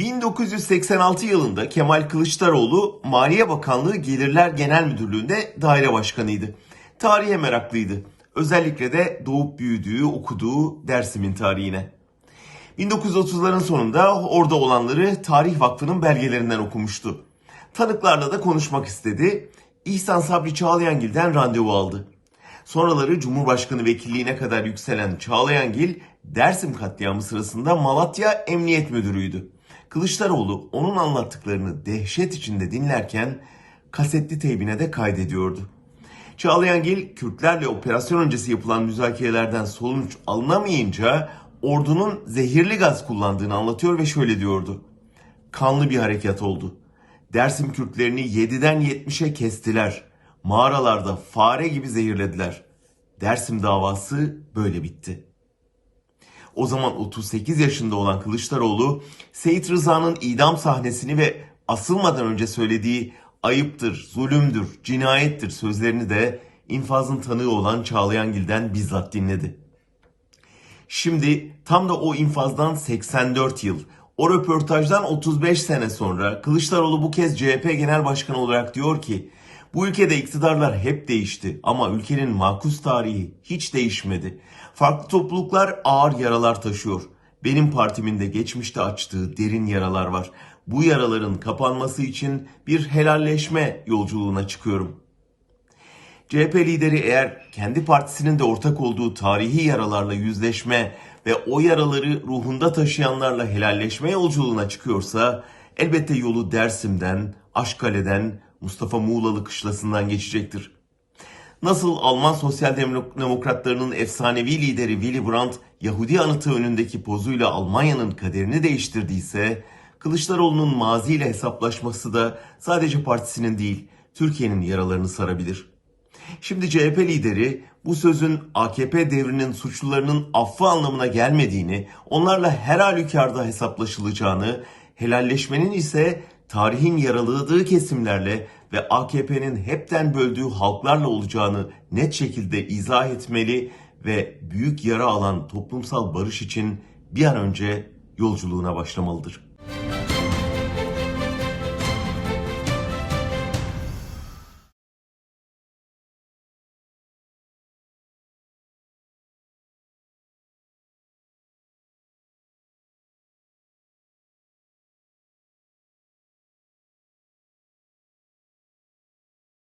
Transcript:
1986 yılında Kemal Kılıçdaroğlu Maliye Bakanlığı Gelirler Genel Müdürlüğü'nde daire başkanıydı. Tarihe meraklıydı. Özellikle de doğup büyüdüğü, okuduğu Dersim'in tarihine. 1930'ların sonunda orada olanları Tarih Vakfı'nın belgelerinden okumuştu. Tanıklarla da konuşmak istedi. İhsan Sabri Çağlayangil'den randevu aldı. Sonraları Cumhurbaşkanı vekilliğine kadar yükselen Çağlayangil, Dersim katliamı sırasında Malatya Emniyet Müdürü'ydü. Kılıçdaroğlu onun anlattıklarını dehşet içinde dinlerken kasetli teybine de kaydediyordu. Çağlayangil, Kürtlerle operasyon öncesi yapılan müzakerelerden sonuç alınamayınca ordunun zehirli gaz kullandığını anlatıyor ve şöyle diyordu. Kanlı bir harekat oldu. Dersim Kürtlerini 7'den 70'e kestiler. Mağaralarda fare gibi zehirlediler. Dersim davası böyle bitti. O zaman 38 yaşında olan Kılıçdaroğlu, Seyit Rıza'nın idam sahnesini ve asılmadan önce söylediği ayıptır, zulümdür, cinayettir sözlerini de infazın tanığı olan Çağlayangil'den bizzat dinledi. Şimdi tam da o infazdan 84 yıl, o röportajdan 35 sene sonra Kılıçdaroğlu bu kez CHP Genel Başkanı olarak diyor ki bu ülkede iktidarlar hep değişti ama ülkenin makus tarihi hiç değişmedi. Farklı topluluklar ağır yaralar taşıyor. Benim partimin de geçmişte açtığı derin yaralar var. Bu yaraların kapanması için bir helalleşme yolculuğuna çıkıyorum. CHP lideri eğer kendi partisinin de ortak olduğu tarihi yaralarla yüzleşme ve o yaraları ruhunda taşıyanlarla helalleşme yolculuğuna çıkıyorsa elbette yolu Dersim'den, Aşkale'den, Mustafa Muğlalı kışlasından geçecektir. Nasıl Alman sosyal demokratlarının efsanevi lideri Willy Brandt Yahudi anıtı önündeki pozuyla Almanya'nın kaderini değiştirdiyse, Kılıçdaroğlu'nun maziyle hesaplaşması da sadece partisinin değil, Türkiye'nin yaralarını sarabilir. Şimdi CHP lideri bu sözün AKP devrinin suçlularının affı anlamına gelmediğini, onlarla her halükarda hesaplaşılacağını, helalleşmenin ise tarihin yaraladığı kesimlerle ve AKP'nin hepten böldüğü halklarla olacağını net şekilde izah etmeli ve büyük yara alan toplumsal barış için bir an önce yolculuğuna başlamalıdır.